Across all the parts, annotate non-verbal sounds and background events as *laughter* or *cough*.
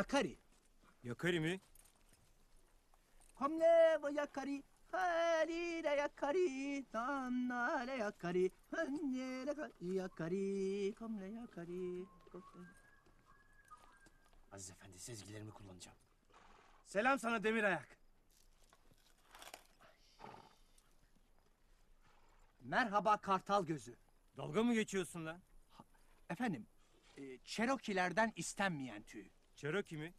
Yakari. Yakari mi? Komle ve yakari. Halile yakari. Damnale yakari. Hanyele yakari. Komle yakari. Aziz Efendi sezgilerimi kullanacağım. Selam sana demir ayak. Merhaba kartal gözü. Dalga mı geçiyorsun lan? Efendim, e, Cherokee'lerden istenmeyen tüy. Cherokee mi?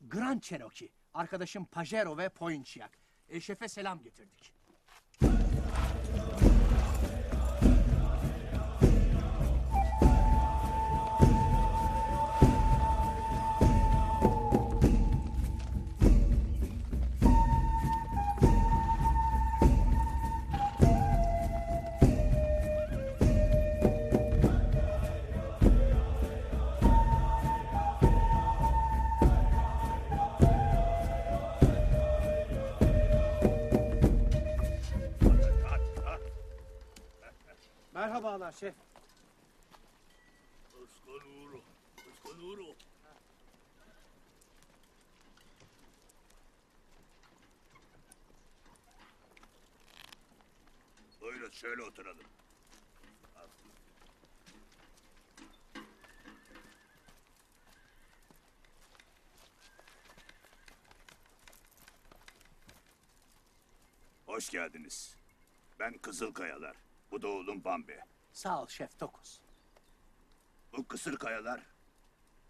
Grand Cherokee. Arkadaşım Pajero ve Poinchiak. E, selam getirdik. Merhabalar şef. Oscoluro, Oscoluro. Buyurun şöyle oturalım. Hoş geldiniz. Ben Kızılkayalar. Bu da oğlum Bambi. Sağ ol şef Tokuz. Bu kısır kayalar,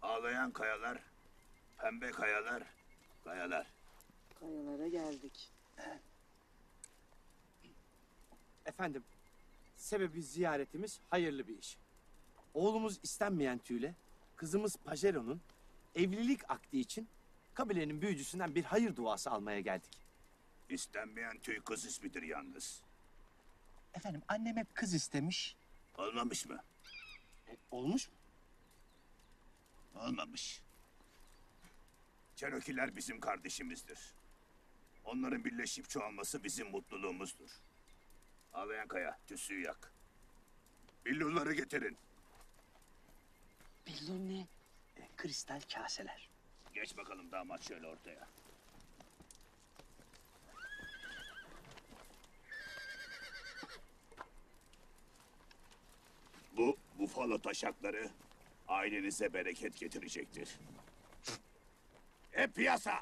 ağlayan kayalar, pembe kayalar, kayalar. Kayalara geldik. Efendim, sebebi ziyaretimiz hayırlı bir iş. Oğlumuz istenmeyen tüyle, kızımız Pajero'nun evlilik akdi için kabilenin büyücüsünden bir hayır duası almaya geldik. İstenmeyen tüy kız ismidir yalnız. Efendim annem hep kız istemiş. Olmamış mı? E, olmuş mu? Olmamış. Çerokiler bizim kardeşimizdir. Onların birleşip çoğalması bizim mutluluğumuzdur. Ağlayan kaya, tüsüyü yak. Billurları getirin. Billur ne? E, kristal kaseler. Geç bakalım damat şöyle ortaya. Bu bufalo taşakları ailenize bereket getirecektir. Hep piyasa!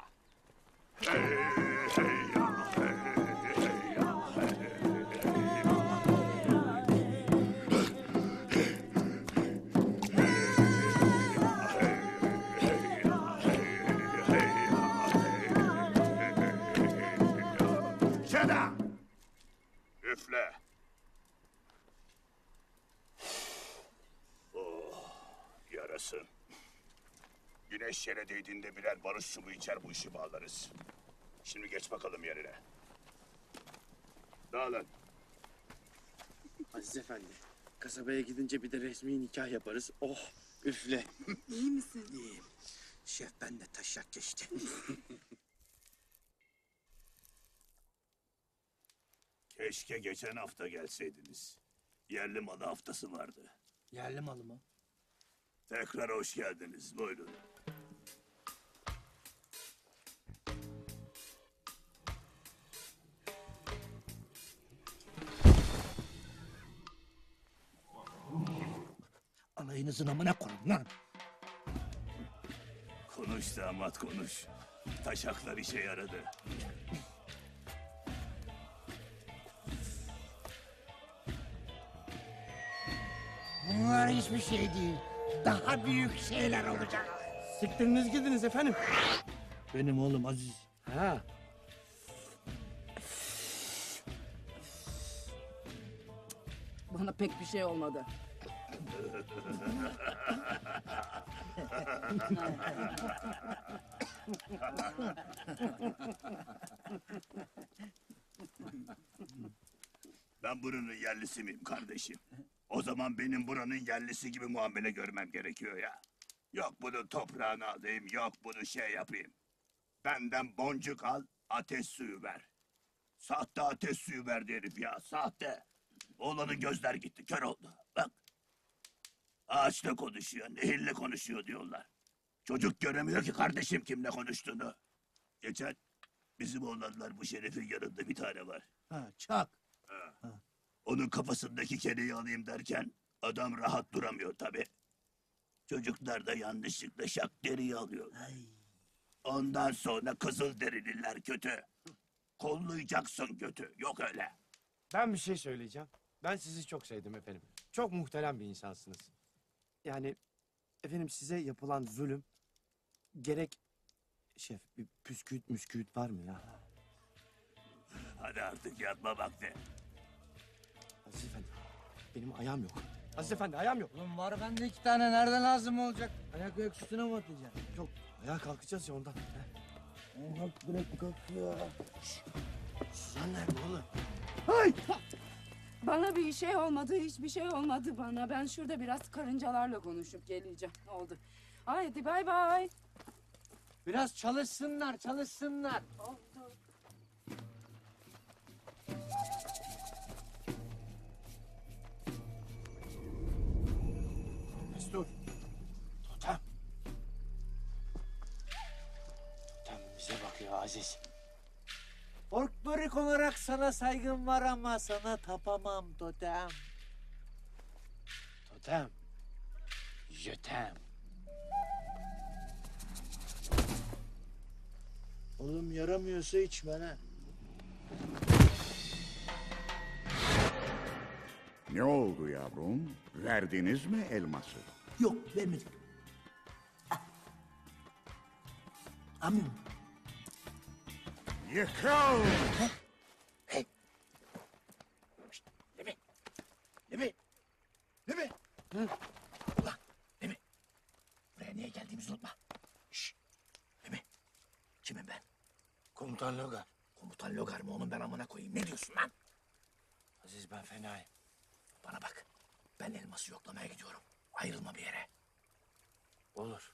Şeda! Üfle! Oh, yarasın. Güneş yere değdiğinde birer barış sumu içer bu işi bağlarız. Şimdi geç bakalım yerine. Dağılın. Aziz Efendi, kasabaya gidince bir de resmi nikah yaparız. Oh, üfle. *laughs* İyi misin? İyiyim. Şef ben de taşak geçti. *laughs* Keşke geçen hafta gelseydiniz. Yerli malı haftası vardı. Yerli malı mı? Tekrar hoş geldiniz. Buyurun. Alayınızın amına koyun lan. Konuş damat konuş. Taşaklar işe yaradı. Bunlar hiçbir şey değil. Daha büyük şeyler olacak. Siktiriniz gidiniz efendim. Benim oğlum Aziz. Ha, Bana pek bir şey olmadı. *laughs* Ben buranın yerlisi miyim kardeşim? O zaman benim buranın yerlisi gibi muamele görmem gerekiyor ya. Yok bunu toprağına alayım, yok bunu şey yapayım. Benden boncuk al, ateş suyu ver. Sahte ateş suyu verdi herif ya, sahte. Oğlanın gözler gitti, kör oldu. Bak. Ağaçla konuşuyor, nehirle konuşuyor diyorlar. Çocuk göremiyor ki kardeşim kimle konuştuğunu. Geçen bizim oğlanlar bu şerefin yanında bir tane var. Ha, çak. Onun kafasındaki kereyi alayım derken adam rahat duramıyor tabi. Çocuklar da yanlışlıkla şak deriyi alıyor. Ondan sonra kızıl derililer kötü. Kollayacaksın kötü. Yok öyle. Ben bir şey söyleyeceğim. Ben sizi çok sevdim efendim. Çok muhterem bir insansınız. Yani efendim size yapılan zulüm gerek şef bir püsküüt müsküüt var mı ya? Hadi artık yatma vakti. Benim ayağım yok. Aziz efendi ayağım yok. Oğlum var bende iki tane. Nereden lazım olacak? Ayak ayak üstüne mi atacaksın? Yok ayağa kalkacağız ya ondan. Kalk bırak kalk ya. Suzan nerede oğlum? Bana bir şey olmadı, hiçbir şey olmadı bana. Ben şurada biraz karıncalarla konuşup geleceğim. Oldu. Haydi bay bay. Biraz çalışsınlar çalışsınlar. Oldu. Mesut. Totem. Totem bize bakıyor Aziz. Folklorik olarak sana saygım var ama sana tapamam totem. Totem. Jötem. Oğlum yaramıyorsa içme lan. Ne oldu yavrum? Verdiniz mi elması? Yok vermedik. Amin. Yıkıl! Lemi! Lemi! Ulan Lemi! Buraya niye geldiğimizi unutma. Şşş! Lemi! Kimim ben? Komutan Logar. Komutan Logar mı onun ben amına koyayım. Ne diyorsun lan? Aziz ben fenayım. Bana bak. Ben elması yoklamaya gidiyorum. Ayrılma bir yere. Olur.